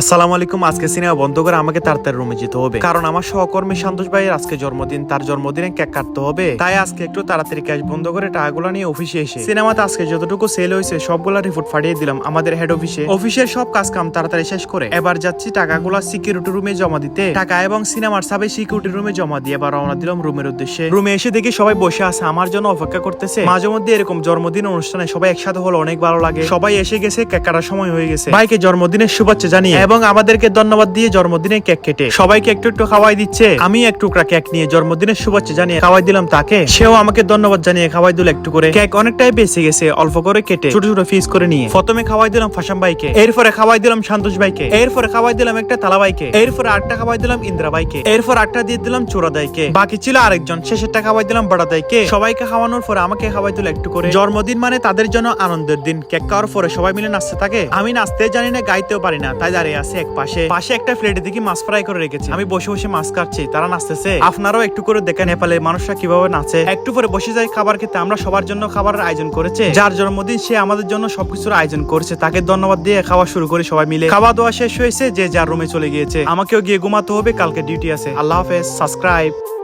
আসসালামু আলাইকুম, আজকে সিনেমা বন্ধ করে আমাকে তাড়াতাড়ি রুমে যেতে হবে। কারণ আমার সহকর্মী সন্তোষ ভাইয়ের আজকে জন্মদিন, তার জন্মদিনে কেক কাটতে হবে। তাই আজকে একটু তাড়াতাড়ি ক্যাশ বন্ধ করে টাকাগুলো নিয়ে অফিসে এসে সিনেমাতে আজকে যতটুকু সেল হয়েছে, সবগুলা রিপোর্ট ফাটিয়ে দিলাম আমাদের হেড অফিসে অফিসের সব কাজ কাম তাড়াতাড়ি শেষ করে। এবার যাচ্ছি টাকাগুলো সিকিউরিটি রুমে জমা দিতে। টাকা এবং সিনেমার সাবে সিকিউরিটি রুমে জমা দিয়ে এবার রওনা দিলাম রুমের উদ্দেশ্যে। রুমে এসে দেখি সবাই বসে আছে, আমার জন্য অপেক্ষা করতেছে। মাঝে মধ্যে এরকম জন্মদিন অনুষ্ঠানে সবাই একসাথে হলো অনেক ভালো লাগে। সবাই এসে গেছে, কেক কাটার সময় হয়ে গেছে। ভাইকে জন্মদিনের শুভেচ্ছা জানিয়ে এবং আমাদেরকে ধন্যবাদ দিয়ে জন্মদিনে কেক কেটে সবাইকে একটু একটু খাওয়াই দিচ্ছে। আমি এক টুকরা কেক নিয়ে জন্মদিনের শুভেচ্ছা জানিয়ে খাওয়াই দিলাম তাকে। সেও আমাকে ধন্যবাদ জানিয়ে খাওয়াই দিল একটু করে কেক অনেকটাই বেঁচে গেছে, অল্প করে কেটে ছোট ছোট পিস করে নিয়ে। প্রথমে খাওয়াই দিলাম ফাসাম ভাইকে। এরপরে খাওয়াই দিলাম সন্তোষ ভাইকে। এরপরে খাওয়াই দিলাম একটা তালা ভাইকে। এরপরে আটটা খাওয়াই দিলাম ইন্দ্রা ভাইকে। এরপর আটটা দিয়ে দিলাম চোরা দাইকে। বাকি ছিল আরেকজন শেষেরটা খাওয়াই দিলাম বড়া দাইকে। সবাইকে খাওয়ানোর পরে আমাকে খাওয়াই দিল একটু করে জন্মদিন মানে তাদের জন্য আনন্দের দিন। কেক খাওয়ার পরে সবাই মিলে নাচতে থাকে। আমি নাচতে জানি না, গাইতেও পারি না। তাই দাঁড়িয়ে আছে এক পাশে। পাশে একটা প্লেটে দেখি মাছ ফ্রাই করে রেখেছি। আমি বসে বসে মাছ কাটছি, তারা নাচতেছে। আপনারাও একটু করে দেখেন নেপালের মানুষরা কীভাবে নাচে। একটু পরে বসে যায় খাবার খেতে, আমরা সবার জন্য খাবারের আয়োজন করেছে। যার জন্মদিন, সে আমাদের জন্য সবকিছুর আয়োজন করেছে। তাকে ধন্যবাদ দিয়ে খাওয়া শুরু করি সবাই মিলে। খাওয়া দাওয়া শেষ হয়েছে, যে যার রুমে চলে গিয়েছে। আমাকেও গিয়ে ঘুমাতে হবে, কালকে ডিউটি আছে। আল্লাহ হাফেজ, সাবস্ক্রাইব।